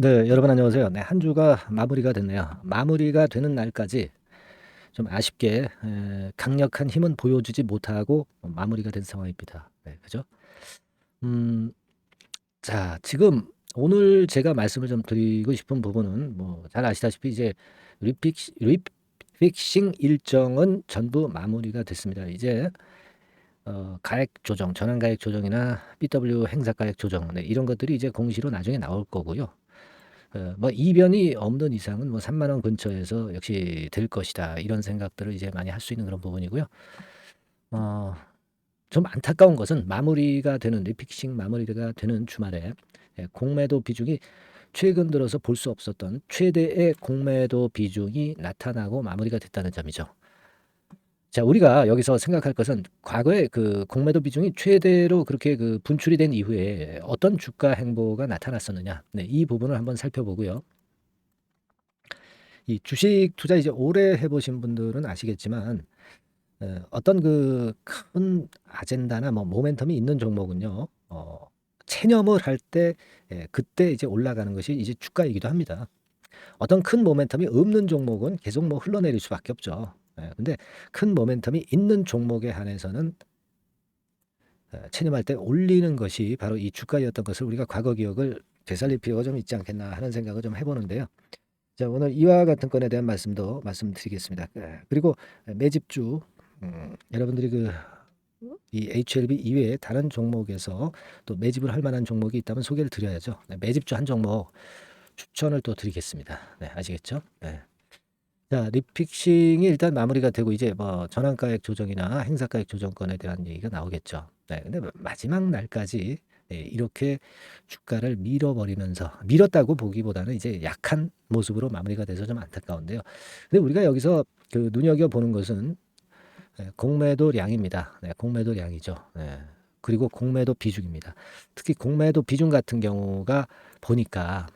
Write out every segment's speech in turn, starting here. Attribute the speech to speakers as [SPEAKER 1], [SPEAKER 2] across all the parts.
[SPEAKER 1] 네, 여러분 안녕하세요. 네, 한 주가 마무리가 됐네요. 마무리가 되는 날까지 좀 아쉽게 에, 강력한 힘은 보여주지 못하고 마무리가 된 상황입니다. 네, 그죠? 음, 자, 지금 오늘 제가 말씀을 좀 드리고 싶은 부분은 뭐 잘 아시다시피 이제 리픽, 리픽싱 일정은 전부 마무리가 됐습니다. 이제 어, 가액 조정, 전환 가액 조정이나 BW 행사 가액 조정, 네, 이런 것들이 이제 공시로 나중에 나올 거고요. 어, 뭐 이변이 없는 이상은 뭐 3만 원 근처에서 역시 될 것이다 이런 생각들을 이제 많이 할 수 있는 그런 부분이고요. 어, 좀 안타까운 것은 마무리가 되는 리픽싱 마무리가 되는 주말에 예, 공매도 비중이 최근 들어서 볼 수 없었던 최대의 공매도 비중이 나타나고 마무리가 됐다는 점이죠. 자, 우리가 여기서 생각할 것은 과거에 그 공매도 비중이 최대로 그렇게 그 분출이 된 이후에 어떤 주가 행보가 나타났었느냐. 네, 이 부분을 한번 살펴보고요. 이 주식 투자 이제 오래 해보신 분들은 아시겠지만 어, 어떤 그 큰 아젠다나 뭐 모멘텀이 있는 종목은요, 어, 체념을 할때 예, 그때 이제 올라가는 것이 이제 주가이기도 합니다. 어떤 큰 모멘텀이 없는 종목은 계속 뭐 흘러내릴 수밖에 없죠. 예, 근데 큰 모멘텀이 있는 종목에 한해서는 어, 체념할 때 올리는 것이 바로 이 주가였던 것을 우리가 과거 기억을 되살릴 필요가 좀 있지 않겠나 하는 생각을 좀 해보는데요. 자, 오늘 이와 같은 건에 대한 말씀도 말씀드리겠습니다. 예, 그리고 매집주 음, 여러분들이 그 이 HLB 이외에 다른 종목에서 또 매집을 할 만한 종목이 있다면 소개를 드려야죠. 네, 매집주 한 종목 추천을 또 드리겠습니다. 네, 아시겠죠? 네. 자, 리픽싱이 일단 마무리가 되고 이제 뭐 전환가액 조정이나 행사가액 조정권에 대한 얘기가 나오겠죠. 네, 근데 마지막 날까지 네, 이렇게 주가를 밀어버리면서 밀었다고 보기보다는 이제 약한 모습으로 마무리가 돼서 좀 안타까운데요. 근데 우리가 여기서 그 눈여겨 보는 것은 네, 공매도량입니다. 네, 공매도량이죠. 네. 그리고 공매도 비중입니다. 특히 공매도 비중 같은 경우가 보니까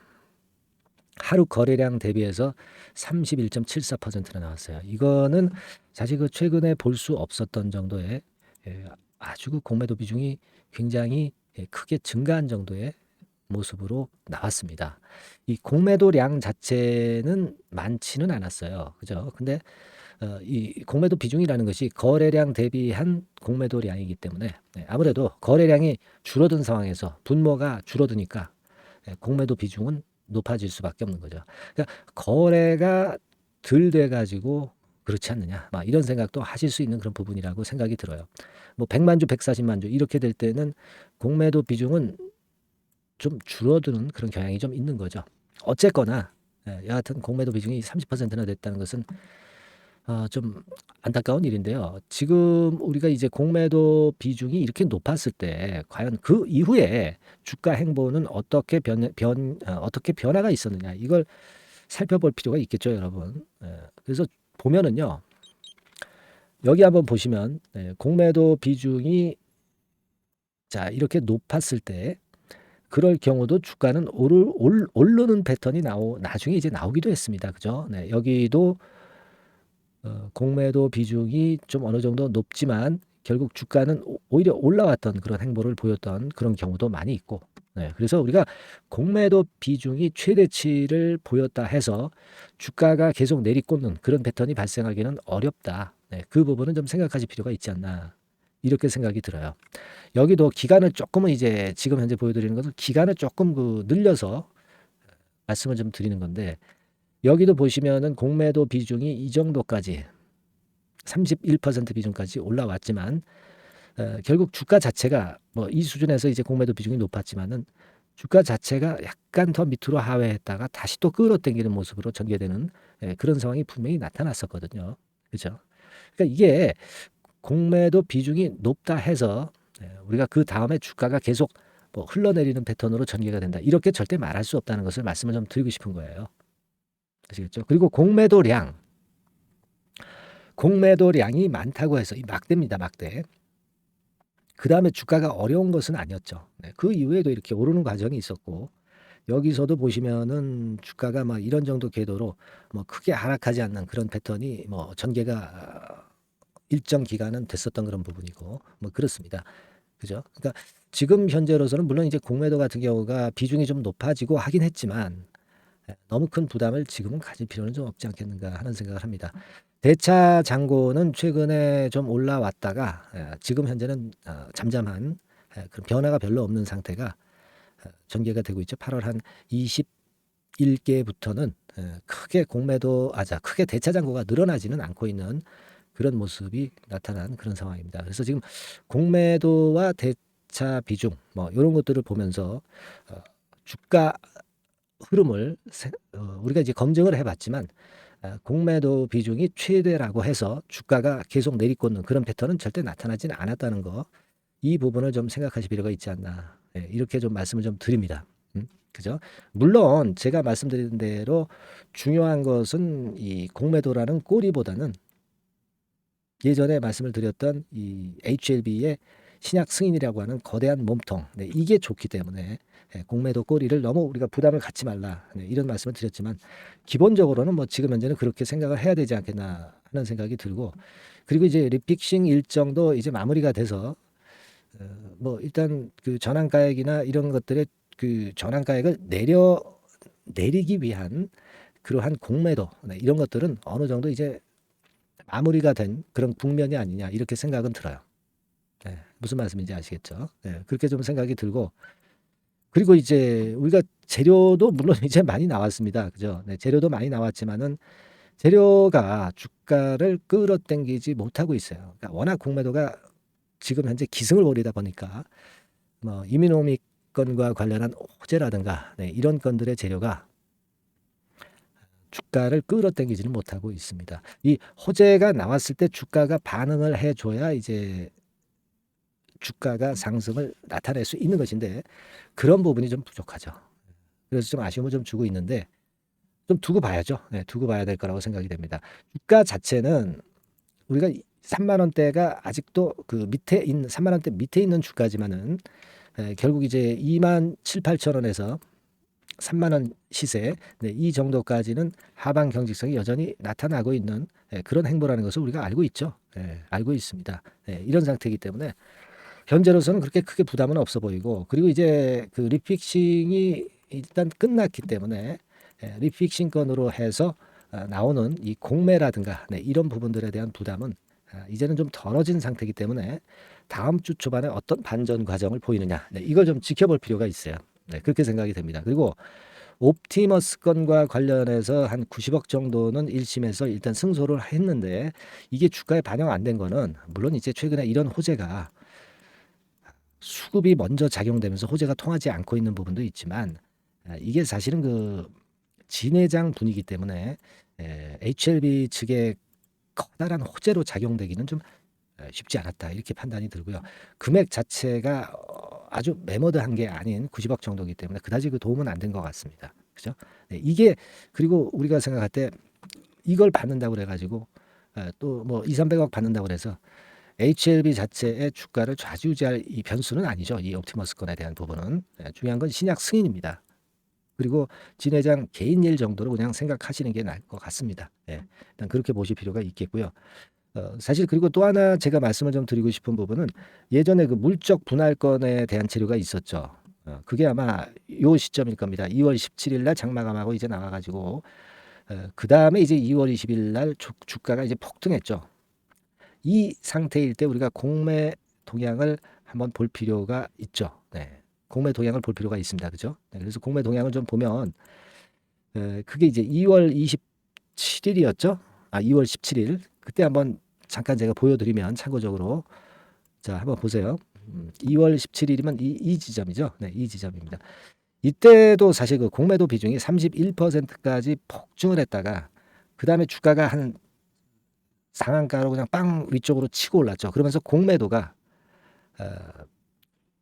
[SPEAKER 1] 하루 거래량 대비해서 31.74%나 나왔어요. 이거는 사실 그 최근에 볼 수 없었던 정도의 예, 아주 그 공매도 비중이 굉장히 예, 크게 증가한 정도의 모습으로 나왔습니다. 이 공매도량 자체는 많지는 않았어요. 그죠? 근데 어, 이 공매도 비중이라는 것이 거래량 대비한 공매도량이기 때문에 네, 아무래도 거래량이 줄어든 상황에서 분모가 줄어드니까 네, 공매도 비중은 높아질 수밖에 없는 거죠. 그러니까 거래가 덜 돼 가지고 그렇지 않느냐. 막 이런 생각도 하실 수 있는 그런 부분이라고 생각이 들어요. 뭐 100만 주, 140만 주 이렇게 될 때는 공매도 비중은 좀 줄어드는 그런 경향이 좀 있는 거죠. 어쨌거나 예, 여하튼 공매도 비중이 30%나 됐다는 것은 어, 좀 안타까운 일인데요. 지금 우리가 이제 공매도 비중이 이렇게 높았을 때 과연 그 이후에 주가 행보는 어떻게 변, 변 어, 어떻게 변화가 있었느냐 이걸 살펴볼 필요가 있겠죠, 여러분. 예, 그래서 보면은요. 여기 한번 보시면 예, 공매도 비중이 자 이렇게 높았을 때 그럴 경우도 주가는 오르, 올, 오르는 패턴이 나오 나중에 이제 나오기도 했습니다. 그죠? 네, 여기도 어, 공매도 비중이 좀 어느 정도 높지만 결국 주가는 오히려 올라왔던 그런 행보를 보였던 그런 경우도 많이 있고 네, 그래서 우리가 공매도 비중이 최대치를 보였다 해서 주가가 계속 내리꽂는 그런 패턴이 발생하기는 어렵다. 네, 그 부분은 좀 생각하실 필요가 있지 않나 이렇게 생각이 들어요. 여기도 기간을 조금은 이제 지금 현재 보여드리는 것은 기간을 조금 그 늘려서 말씀을 좀 드리는 건데 여기도 보시면은 공매도 비중이 이 정도까지 31% 비중까지 올라왔지만 어, 결국 주가 자체가 뭐 이 수준에서 이제 공매도 비중이 높았지만은 주가 자체가 약간 더 밑으로 하회했다가 다시 또 끌어당기는 모습으로 전개되는 예, 그런 상황이 분명히 나타났었거든요. 그죠? 그러니까 이게 공매도 비중이 높다 해서 예, 우리가 그 다음에 주가가 계속 뭐 흘러내리는 패턴으로 전개가 된다. 이렇게 절대 말할 수 없다는 것을 말씀을 좀 드리고 싶은 거예요. 아시겠죠? 그리고 공매도량. 공매도량이 많다고 해서 이 막대입니다, 막대. 그 다음에 주가가 어려운 것은 아니었죠. 네, 그 이후에도 이렇게 오르는 과정이 있었고, 여기서도 보시면은 주가가 막 이런 정도 궤도로 뭐 크게 하락하지 않는 그런 패턴이 뭐 전개가 일정 기간은 됐었던 그런 부분이고, 뭐 그렇습니다. 그죠? 그러니까 지금 현재로서는 물론 이제 공매도 같은 경우가 비중이 좀 높아지고 하긴 했지만, 예, 너무 큰 부담을 지금은 가질 필요는 좀 없지 않겠는가 하는 생각을 합니다. 대차 잔고는 최근에 좀 올라왔다가 예, 지금 현재는 어, 잠잠한 예, 그런 변화가 별로 없는 상태가 어, 전개가 되고 있죠. 8월 한 21개부터는 예, 크게 공매도 아자 크게 대차 잔고가 늘어나지는 않고 있는 그런 모습이 나타난 그런 상황입니다. 그래서 지금 공매도와 대차 비중 뭐 이런 것들을 보면서 어, 주가 흐름을 세- 어, 우리가 이제 검증을 해봤지만 아, 공매도 비중이 최대라고 해서 주가가 계속 내리꽂는 그런 패턴은 절대 나타나지는 않았다는 거. 이 부분을 좀 생각하실 필요가 있지 않나. 예, 이렇게 좀 말씀을 좀 드립니다. 음, 그죠? 물론 제가 말씀드린 대로 중요한 것은 이 공매도라는 꼬리보다는 예전에 말씀을 드렸던 이 HLB의 신약 승인이라고 하는 거대한 몸통. 네, 이게 좋기 때문에 예, 공매도 꼬리를 너무 우리가 부담을 갖지 말라. 네, 이런 말씀을 드렸지만 기본적으로는 뭐 지금 현재는 그렇게 생각을 해야 되지 않겠나 하는 생각이 들고 그리고 이제 리픽싱 일정도 이제 마무리가 돼서 어, 뭐 일단 그 전환가액이나 이런 것들의 그 전환가액을 내려 내리기 위한 그러한 공매도 네, 이런 것들은 어느 정도 이제 마무리가 된 그런 국면이 아니냐 이렇게 생각은 들어요. 네, 무슨 말씀인지 아시겠죠? 네, 그렇게 좀 생각이 들고 그리고 이제 우리가 재료도 물론 이제 많이 나왔습니다. 그죠? 네, 재료도 많이 나왔지만은 재료가 주가를 끌어당기지 못하고 있어요. 그러니까 워낙 공매도가 지금 현재 기승을 부리다 보니까 뭐 이민오믹 건과 관련한 호재라든가 네, 이런 건들의 재료가 주가를 끌어당기지는 못하고 있습니다. 이 호재가 나왔을 때 주가가 반응을 해줘야 이제 주가가 상승을 나타낼 수 있는 것인데 그런 부분이 좀 부족하죠. 그래서 좀 아쉬움을 좀 주고 있는데 좀 두고 봐야죠. 네, 두고 봐야 될 거라고 생각이 됩니다. 주가 자체는 우리가 3만 원대가 아직도 그 밑에 있는 3만 원대 밑에 있는 주가지만은 에, 결국 이제 2만 7, 8천 원에서 3만 원 시세 네, 이 정도까지는 하방 경직성이 여전히 나타나고 있는 예, 그런 행보라는 것을 우리가 알고 있죠. 예, 알고 있습니다. 예, 이런 상태이기 때문에 현재로서는 그렇게 크게 부담은 없어 보이고 그리고 이제 그 리픽싱이 일단 끝났기 때문에 예, 리픽싱 건으로 해서 아, 나오는 이 공매라든가 네, 이런 부분들에 대한 부담은 아, 이제는 좀 덜어진 상태이기 때문에 다음 주 초반에 어떤 반전 과정을 보이느냐 네, 이걸 좀 지켜볼 필요가 있어요. 네, 그렇게 생각이 됩니다. 그리고 옵티머스 건과 관련해서 한 90억 정도는 1심에서 일단 승소를 했는데 이게 주가에 반영 안 된 거는 물론 이제 최근에 이런 호재가 수급이 먼저 작용되면서 호재가 통하지 않고 있는 부분도 있지만 아, 이게 사실은 그 진회장 분위기 때문에 에, HLB 측의 커다란 호재로 작용되기는 좀 에, 쉽지 않았다 이렇게 판단이 들고요. 금액 자체가 어, 아주 매머드한 게 아닌 90억 정도이기 때문에 그다지 그 도움은 안 된 것 같습니다. 그죠? 네, 이게 그리고 우리가 생각할 때 이걸 받는다고 그래가지고 또 뭐 2, 300억 받는다고 그래서 HLB 자체의 주가를 좌지우지할 이 변수는 아니죠. 이 옵티머스 건에 대한 부분은 예, 중요한 건 신약 승인입니다. 그리고 진 회장 개인 일 정도로 그냥 생각하시는 게 나을 것 같습니다. 예, 일단 그렇게 보실 필요가 있겠고요. 어, 사실 그리고 또 하나 제가 말씀을 좀 드리고 싶은 부분은 예전에 그 물적 분할건에 대한 재료가 있었죠. 어, 그게 아마 요 시점일 겁니다. 2월 17일 날 장마감하고 이제 나와가지고 어, 그 다음에 이제 2월 20일 날 주, 주가가 이제 폭등했죠. 이 상태일 때 우리가 공매 동향을 한번 볼 필요가 있죠. 네. 공매 동향을 볼 필요가 있습니다. 그죠? 네. 그래서 공매 동향을 좀 보면 에, 그게 이제 2월 27일이었죠. 아, 2월 17일. 그때 한번 잠깐 제가 보여드리면 참고적으로 자 한번 보세요. 음, 2월 17일이면 이, 이 지점이죠. 네, 이 지점입니다. 이때도 사실 그 공매도 비중이 31%까지 폭증을 했다가 그 다음에 주가가 한 상한가로 그냥 빵 위쪽으로 치고 올랐죠. 그러면서 공매도가 어,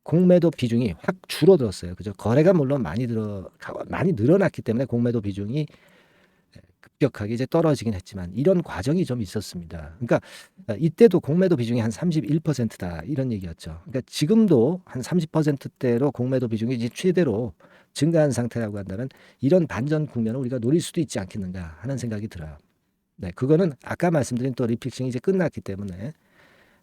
[SPEAKER 1] 공매도 비중이 확 줄어들었어요. 그죠? 거래가 물론 많이 들어 많이 늘어났기 때문에 공매도 비중이 급격하게 이제 떨어지긴 했지만 이런 과정이 좀 있었습니다. 그러니까 어, 이때도 공매도 비중이 한 31%다 이런 얘기였죠. 그러니까 지금도 한 30%대로 공매도 비중이 이제 최대로 증가한 상태라고 한다면 이런 반전 국면을 우리가 노릴 수도 있지 않겠는가 하는 생각이 들어요. 네, 그거는 아까 말씀드린 또 리픽싱이 이제 끝났기 때문에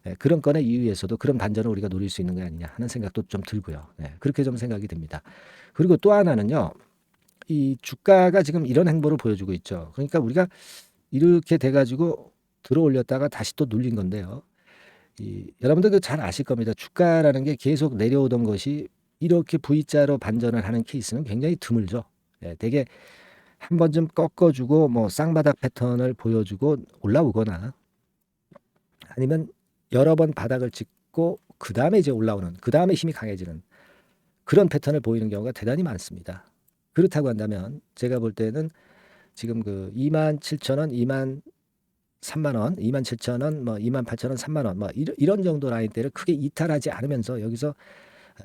[SPEAKER 1] 네, 그런 건에 이유에서도 그런 반전을 우리가 노릴 수 있는 게 아니냐 하는 생각도 좀 들고요. 네, 그렇게 좀 생각이 듭니다. 그리고 또 하나는요. 이 주가가 지금 이런 행보를 보여주고 있죠. 그러니까 우리가 이렇게 돼 가지고 들어 올렸다가 다시 또 눌린 건데요. 이 여러분들도 잘 아실 겁니다. 주가라는 게 계속 내려오던 것이 이렇게 V자로 반전을 하는 케이스는 굉장히 드물죠. 예, 되게 한 번쯤 꺾어주고 뭐 쌍바닥 패턴을 보여주고 올라오거나 아니면 여러 번 바닥을 찍고 그 다음에 이제 올라오는 그 다음에 힘이 강해지는 그런 패턴을 보이는 경우가 대단히 많습니다. 그렇다고 한다면 제가 볼 때는 지금 그 2만 7천 원, 2만 3만 원, 2만 7천 원, 뭐 2만 8천 원, 3만 원, 뭐 이런, 이런 정도 라인대를 크게 이탈하지 않으면서 여기서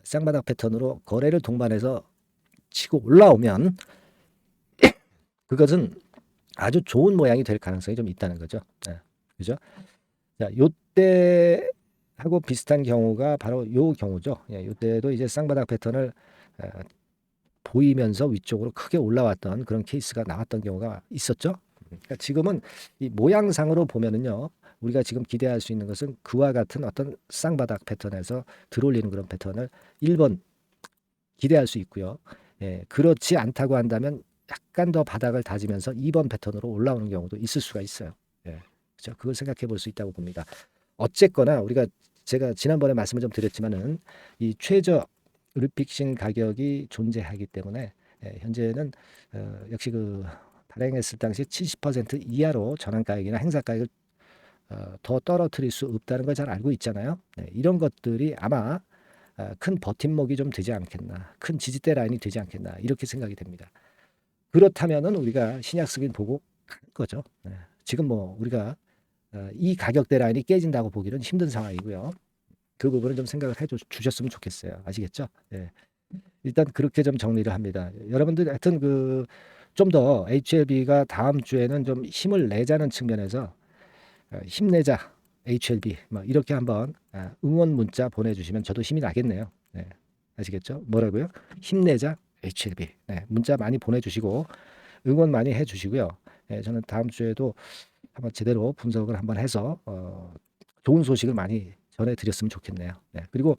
[SPEAKER 1] 쌍바닥 패턴으로 거래를 동반해서 치고 올라오면 그것은 아주 좋은 모양이 될 가능성이 좀 있다는 거죠. 네, 그죠? 자, 요때 하고 비슷한 경우가 바로 요 경우죠. 예, 요때도 이제 쌍바닥 패턴을 어, 보이면서 위쪽으로 크게 올라왔던 그런 케이스가 나왔던 경우가 있었죠. 그러니까 지금은 이 모양상으로 보면은요. 우리가 지금 기대할 수 있는 것은 그와 같은 어떤 쌍바닥 패턴에서 들어올리는 그런 패턴을 1번 기대할 수 있고요. 예, 그렇지 않다고 한다면 약간 더 바닥을 다지면서 2번 패턴으로 올라오는 경우도 있을 수가 있어요. 예, 그렇죠. 그걸 생각해 볼 수 있다고 봅니다. 어쨌거나 우리가 제가 지난번에 말씀을 좀 드렸지만은 이 최저 리픽싱 가격이 존재하기 때문에 예, 현재는 어, 역시 그 발행했을 당시 70% 이하로 전환 가격이나 행사 가격을 어, 더 떨어뜨릴 수 없다는 걸 잘 알고 있잖아요. 네, 이런 것들이 아마 아, 큰 버팀목이 좀 되지 않겠나, 큰 지지대 라인이 되지 않겠나 이렇게 생각이 됩니다. 그렇다면은 우리가 신약 승인 보고 가는 거죠. 네, 지금 뭐 우리가 어, 이 가격대 라인이 깨진다고 보기는 힘든 상황이고요. 그 부분은 좀 생각을 해 주셨으면 좋겠어요. 아시겠죠? 예. 일단 그렇게 좀 정리를 합니다. 여러분들 하여튼 그 좀 더 HLB가 다음 주에는 좀 힘을 내자는 측면에서 어, 힘내자 HLB 뭐 이렇게 한번 아, 응원 문자 보내주시면 저도 힘이 나겠네요. 네. 아시겠죠? 뭐라고요? 힘내자 HLB. 네. 문자 많이 보내주시고 응원 많이 해주시고요. 네, 저는 다음 주에도 한번 제대로 분석을 한번 해서 어, 좋은 소식을 많이 전해드렸으면 좋겠네요. 네. 그리고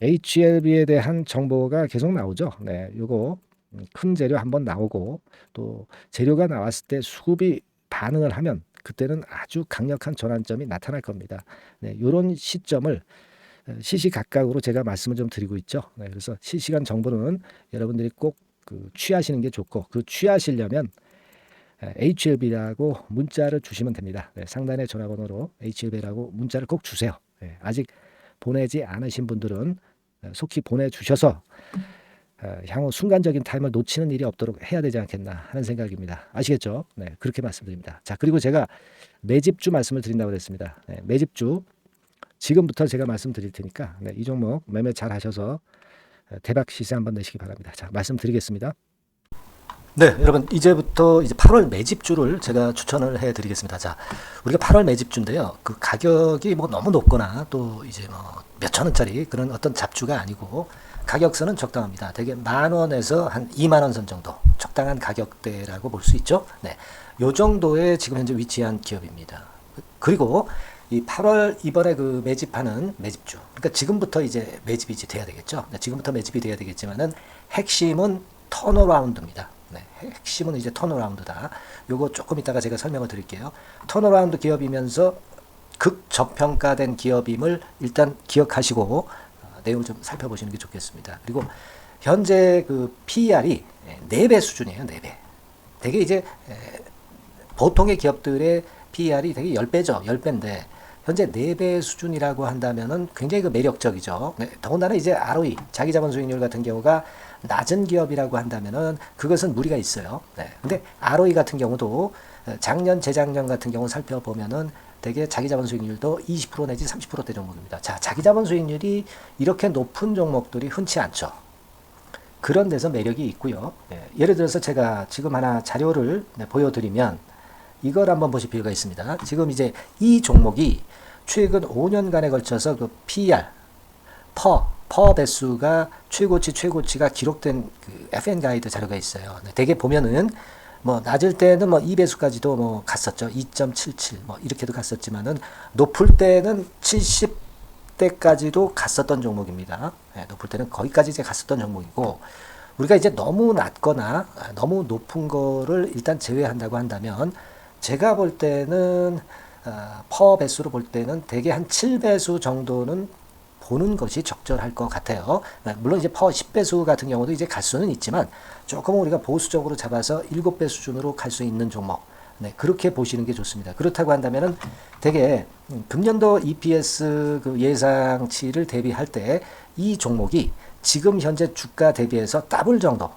[SPEAKER 1] HLB에 대한 정보가 계속 나오죠. 네, 요거 음, 큰 재료 한번 나오고 또 재료가 나왔을 때 수급이 반응을 하면 그때는 아주 강력한 전환점이 나타날 겁니다. 네, 이런 시점을 어, 시시각각으로 제가 말씀을 좀 드리고 있죠. 네, 그래서 실시간 정보는 여러분들이 꼭 그 취하시는 게 좋고 그 취하시려면 HLB라고 문자를 주시면 됩니다. 네, 상단의 전화번호로 HLB라고 문자를 꼭 주세요. 네, 아직 보내지 않으신 분들은 속히 보내주셔서 어, 향후 순간적인 타임을 놓치는 일이 없도록 해야 되지 않겠나 하는 생각입니다. 아시겠죠? 네, 그렇게 말씀드립니다. 자, 그리고 제가 매집주 말씀을 드린다고 그랬습니다. 네, 매집주 지금부터 제가 말씀드릴 테니까 네, 이 종목 매매 잘 하셔서 대박 시세 한번 내시기 바랍니다. 자, 말씀드리겠습니다. 네, 여러분 이제부터 이제 8월 매집주를 제가 추천을 해드리겠습니다. 자, 우리가 8월 매집주인데요. 그 가격이 뭐 너무 높거나 또 이제 뭐 몇천 원짜리 그런 어떤 잡주가 아니고 가격선은 적당합니다. 대개 만 원에서 한 2만 원 선 정도 적당한 가격대라고 볼 수 있죠. 네, 요 정도에 지금 현재 위치한 기업입니다. 그리고 이 8월 이번에 그 매집하는 매집주. 그러니까 지금부터 이제 매집이 이제 돼야 되겠죠. 네, 지금부터 매집이 돼야 되겠지만은 핵심은 턴어라운드입니다. 네, 핵심은 이제 턴어라운드다. 요거 조금 이따가 제가 설명을 드릴게요. 턴어라운드 기업이면서 극저평가된 기업임을 일단 기억하시고 어, 내용을 좀 살펴보시는 게 좋겠습니다. 그리고 현재 그 PER이 4배 수준이에요. 4배. 되게 이제 보통의 기업들의 PER이 되게 10배죠. 10배인데 현재 4배 수준이라고 한다면은 굉장히 그 매력적이죠. 네, 더군다나 이제 ROE, 자기 자본 수익률 같은 경우가 낮은 기업이라고 한다면은 그것은 무리가 있어요. 네. 근데 ROE 같은 경우도 작년, 재작년 같은 경우 살펴보면은 되게 자기 자본 수익률도 20% 내지 30%대 종목입니다. 자, 자기 자본 수익률이 이렇게 높은 종목들이 흔치 않죠. 그런 데서 매력이 있고요. 네. 예를 들어서 제가 지금 하나 자료를 네, 보여드리면 이걸 한번 보실 필요가 있습니다. 지금 이제 이 종목이 최근 5년간에 걸쳐서 그 PER, 퍼, 퍼 배수가 최고치 최고치가 기록된 그 FN 가이드 자료가 있어요. 네, 대개 보면은 뭐 낮을 때는 뭐 2배수까지도 뭐 갔었죠. 2.77 뭐 이렇게도 갔었지만은 높을 때는 70대까지도 갔었던 종목입니다. 네, 높을 때는 거기까지 이제 갔었던 종목이고 우리가 이제 너무 낮거나 아, 너무 높은 거를 일단 제외한다고 한다면 제가 볼 때는 아, 퍼 배수로 볼 때는 대개 한 7배수 정도는 보는 것이 적절할 것 같아요. 아, 물론 이제 퍼 10배수 같은 경우도 이제 갈 수는 있지만 조금 우리가 보수적으로 잡아서 7배 수준으로 갈 수 있는 종목. 네, 그렇게 보시는 게 좋습니다. 그렇다고 한다면은 되게 음, 금년도 EPS 그 예상치를 대비할 때 이 종목이 지금 현재 주가 대비해서 더블 정도,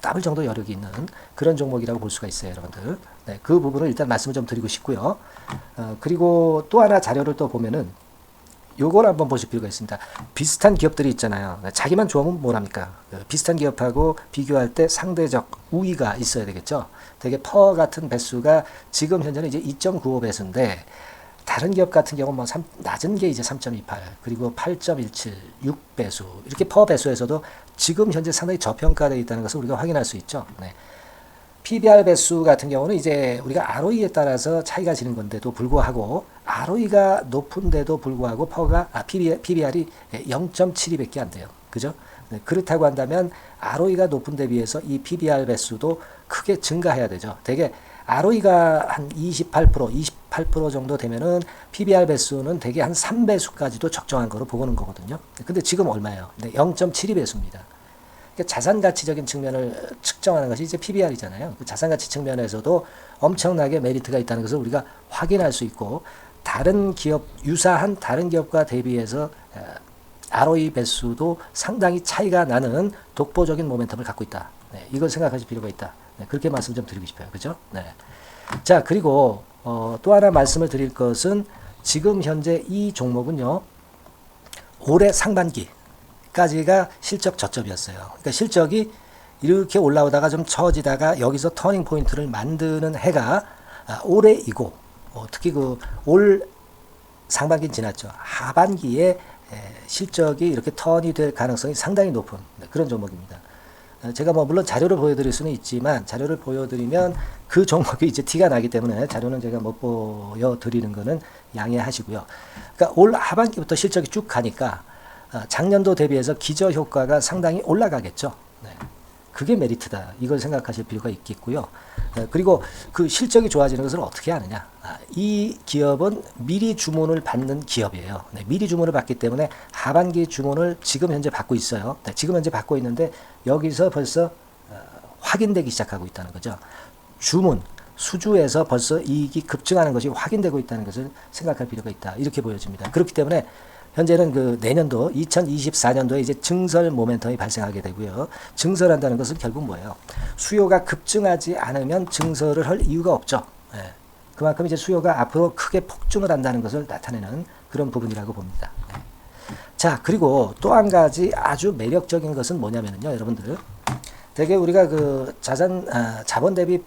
[SPEAKER 1] 더블 정도 여력이 있는 그런 종목이라고 볼 수가 있어요, 여러분들. 네, 그 부분을 일단 말씀을 좀 드리고 싶고요. 어, 그리고 또 하나 자료를 또 보면은 요걸 한번 보실 필요가 있습니다. 비슷한 기업들이 있잖아요. 자기만 좋으면 뭐랍니까? 그 비슷한 기업하고 비교할 때 상대적 우위가 있어야 되겠죠. 되게 퍼 같은 배수가 지금 현재는 이제 2.95 배수인데 다른 기업 같은 경우는 뭐 3, 낮은 게 이제 3.28 그리고 8.17, 6배수 이렇게 퍼 배수에서도 지금 현재 상당히 저평가되어 있다는 것을 우리가 확인할 수 있죠. 네. PBR 배수 같은 경우는 이제 우리가 ROE에 따라서 차이가 지는 건데도 불구하고 ROE가 높은데도 불구하고 퍼가 아, PBR, PBR이 0.72밖에 안 돼요. 그죠? 네, 그렇다고 한다면 ROE가 높은 데 비해서 이 PBR 배수도 크게 증가해야 되죠. 되게 ROE가 한 28%, 28% 정도 되면은 PBR 배수는 대개 한 3배수까지도 적정한 거로 보고는 거거든요. 근데 지금 얼마예요? 0.72배수입니다. 그러니까 자산 가치적인 측면을 측정하는 것이 이제 PBR이잖아요. 그 자산 가치 측면에서도 엄청나게 메리트가 있다는 것을 우리가 확인할 수 있고 다른 기업 유사한 다른 기업과 대비해서 ROE 배수도 상당히 차이가 나는 독보적인 모멘텀을 갖고 있다. 네, 이걸 생각하실 필요가 있다. 네, 그렇게 말씀 좀 드리고 싶어요. 그죠? 네. 자, 그리고 어, 또 하나 말씀을 드릴 것은 지금 현재 이 종목은요. 올해 상반기 까지가 실적 저점이었어요. 그러니까 실적이 이렇게 올라오다가 좀 처지다가 여기서 터닝 포인트를 만드는 해가 아, 올해이고 어, 특히 그 올 상반기 지났죠. 하반기에 에, 실적이 이렇게 턴이 될 가능성이 상당히 높은 네, 그런 종목입니다. 어, 제가 뭐 물론 자료를 보여드릴 수는 있지만 자료를 보여드리면 그 종목이 이제 티가 나기 때문에 자료는 제가 못 보여드리는 거는 양해하시고요. 그러니까 올 하반기부터 실적이 쭉 가니까 어, 작년도 대비해서 기저 효과가 상당히 올라가겠죠. 네. 그게 메리트다. 이걸 생각하실 필요가 있겠고요. 네, 그리고 그 실적이 좋아지는 것을 어떻게 하느냐. 아, 이 기업은 미리 주문을 받는 기업이에요. 네, 미리 주문을 받기 때문에 하반기 주문을 지금 현재 받고 있어요. 네, 지금 현재 받고 있는데 여기서 벌써 어, 확인되기 시작하고 있다는 거죠. 주문, 수주에서 벌써 이익이 급증하는 것이 확인되고 있다는 것을 생각할 필요가 있다. 이렇게 보여집니다. 그렇기 때문에 현재는 그 내년도 2024년도에 이제 증설 모멘텀이 발생하게 되고요. 증설한다는 것은 결국 뭐예요? 수요가 급증하지 않으면 증설을 할 이유가 없죠. 예. 그만큼 이제 수요가 앞으로 크게 폭증을 한다는 것을 나타내는 그런 부분이라고 봅니다. 예. 자, 그리고 또 한 가지 아주 매력적인 것은 뭐냐면요, 여러분들. 되게 우리가 그 자산, 아, 자본 대비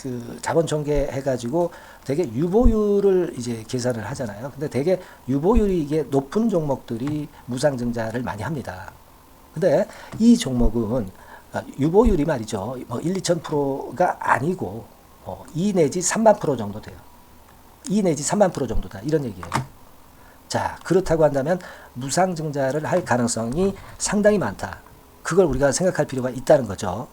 [SPEAKER 1] 그 자본 전개 해가지고 되게 유보율을 이제 계산을 하잖아요. 근데 되게 유보율이 이게 높은 종목들이 무상증자를 많이 합니다. 근데 이 종목은 아, 유보율이 말이죠. 뭐 1, 2천 프로가 아니고 어, 2 내지 3만 프로 정도 돼요. 2 내지 3만 프로 정도다. 이런 얘기예요. 자, 그렇다고 한다면 무상증자를 할 가능성이 상당히 많다. 그걸 우리가 생각할 필요가 있다는 거죠.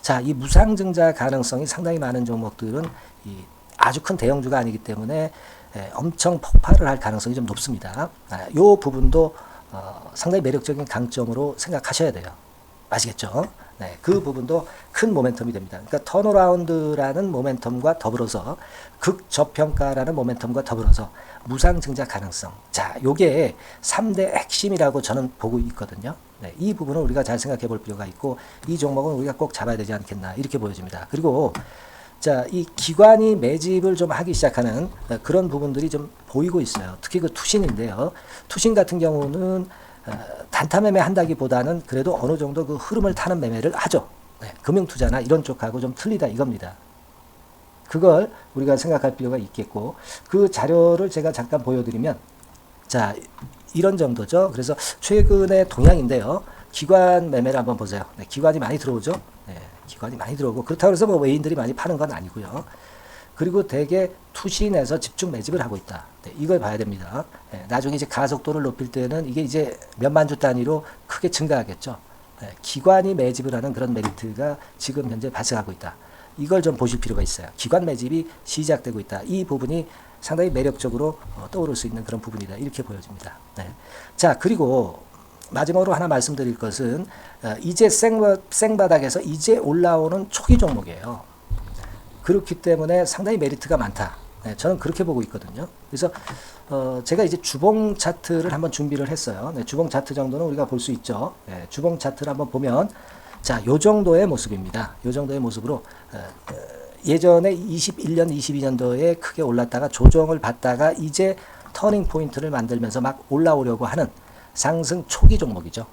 [SPEAKER 1] 자, 이 무상증자 가능성이 상당히 많은 종목들은 이 아주 큰 대형주가 아니기 때문에 예, 엄청 폭발을 할 가능성이 좀 높습니다. 아, 요 부분도 어, 상당히 매력적인 강점으로 생각하셔야 돼요. 아시겠죠? 네, 그 부분도 큰 모멘텀이 됩니다. 그러니까 턴어라운드라는 모멘텀과 더불어서 극저평가라는 모멘텀과 더불어서 무상 증자 가능성. 자, 요게 3대 핵심이라고 저는 보고 있거든요. 네, 이 부분을 우리가 잘 생각해 볼 필요가 있고 이 종목은 우리가 꼭 잡아야 되지 않겠나 이렇게 보여집니다. 그리고 자, 이 기관이 매집을 좀 하기 시작하는 그런 부분들이 좀 보이고 있어요. 특히 그 투신인데요. 투신 같은 경우는 어, 단타 매매 한다기보다는 그래도 어느 정도 그 흐름을 타는 매매를 하죠. 네, 금융 투자나 이런 쪽하고 좀 틀리다 이겁니다. 그걸 우리가 생각할 필요가 있겠고 그 자료를 제가 잠깐 보여드리면 자 이런 정도죠. 그래서 최근의 동향인데요. 기관 매매를 한번 보세요. 네, 기관이 많이 들어오죠. 네, 기관이 많이 들어오고 그렇다고 해서 뭐 외인들이 많이 파는 건 아니고요. 그리고 대개 투신에서 집중 매집을 하고 있다. 네, 이걸 봐야 됩니다. 네, 나중에 이제 가속도를 높일 때는 이게 이제 몇만 주 단위로 크게 증가하겠죠. 네, 기관이 매집을 하는 그런 메리트가 지금 현재 발생하고 있다. 이걸 좀 보실 필요가 있어요. 기관 매집이 시작되고 있다. 이 부분이 상당히 매력적으로 어, 떠오를 수 있는 그런 부분이다. 이렇게 보여집니다. 네. 자, 그리고 마지막으로 하나 말씀드릴 것은 어, 이제 생, 생바닥에서 이제 올라오는 초기 종목이에요. 그렇기 때문에 상당히 메리트가 많다. 네, 저는 그렇게 보고 있거든요. 그래서 어, 제가 이제 주봉 차트를 한번 준비를 했어요. 네, 주봉 차트 정도는 우리가 볼 수 있죠. 네, 주봉 차트를 한번 보면 자, 요 정도의 모습입니다. 요 정도의 모습으로 어, 어, 예전에 21년, 22년도에 크게 올랐다가 조정을 받다가 이제 터닝 포인트를 만들면서 막 올라오려고 하는 상승 초기 종목이죠.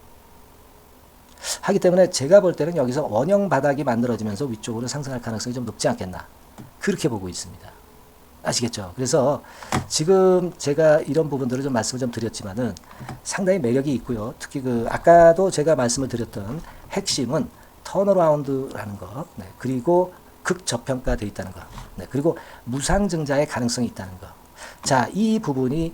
[SPEAKER 1] 하기 때문에 제가 볼 때는 여기서 원형 바닥이 만들어지면서 위쪽으로 상승할 가능성이 좀 높지 않겠나. 그렇게 보고 있습니다. 아시겠죠? 그래서 지금 제가 이런 부분들을 좀 말씀을 좀 드렸지만은 상당히 매력이 있고요. 특히 그 아까도 제가 말씀을 드렸던 핵심은 턴어라운드라는 거, 네, 그리고 극저평가돼 있다는 거, 네, 그리고 무상증자의 가능성이 있다는 거. 자, 이 부분이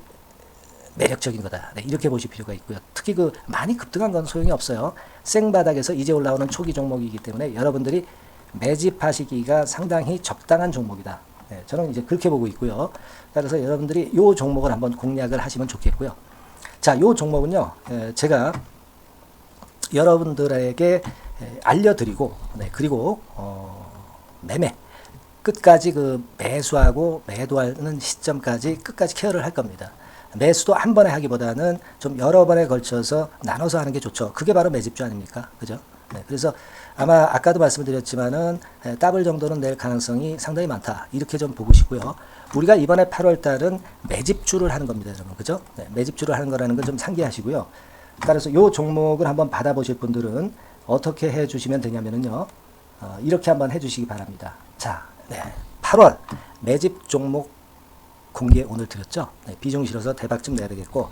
[SPEAKER 1] 매력적인 거다. 네, 이렇게 보실 필요가 있고요. 특히 그 많이 급등한 건 소용이 없어요. 생바닥에서 이제 올라오는 초기 종목이기 때문에 여러분들이 매집하시기가 상당히 적당한 종목이다. 네, 저는 이제 그렇게 보고 있고요. 따라서 여러분들이 이 종목을 한번 공략을 하시면 좋겠고요. 자, 이 종목은요, 에, 제가 여러분들에게 에, 알려드리고, 네, 그리고 어, 매매 끝까지 그 매수하고 매도하는 시점까지 끝까지 케어를 할 겁니다. 매수도 한 번에 하기보다는 좀 여러 번에 걸쳐서 나눠서 하는 게 좋죠. 그게 바로 매집주 아닙니까? 그죠? 네, 그래서 아마 아까도 말씀드렸지만은 에, 더블 정도는 낼 가능성이 상당히 많다. 이렇게 좀 보시고요. 우리가 이번에 8월 달은 매집주를 하는 겁니다, 여러분. 그죠? 네, 매집주를 하는 거라는 걸좀 상기하시고요. 따라서 요 종목을 한번 받아보실 분들은 어떻게 해 주시면 되냐면은요. 어, 이렇게 한번 해 주시기 바랍니다. 자, 네. 8월 매집 종목 공개 오늘 드렸죠. 네, 비중 실어서 대박 좀 내야 되겠고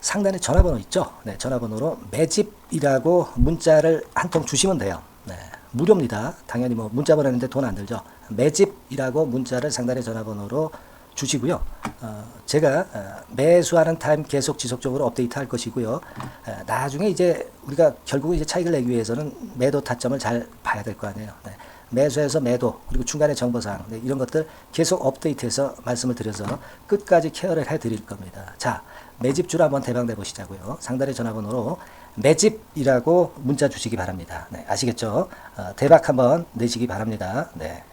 [SPEAKER 1] 상단에 전화번호 있죠. 네, 전화번호로 매집이라고 문자를 한 통 주시면 돼요. 네, 무료입니다. 당연히 뭐 문자 보내는데 돈 안 들죠. 매집이라고 문자를 상단의 전화번호로 주시고요. 어, 제가 어, 매수하는 타임 계속 지속적으로 업데이트 할 것이고요. 어, 나중에 이제 우리가 결국 이제 차익을 내기 위해서는 매도 타점을 잘 봐야 될 거 아니에요. 네. 매수해서 매도 그리고 중간에 정보사항 네, 이런 것들 계속 업데이트해서 말씀을 드려서 끝까지 케어를 해드릴 겁니다. 자 매집주로 한번 대박 내보시자고요. 상단의 전화번호로 매집이라고 문자 주시기 바랍니다. 네, 아시겠죠? 어, 대박 한번 내시기 바랍니다. 네.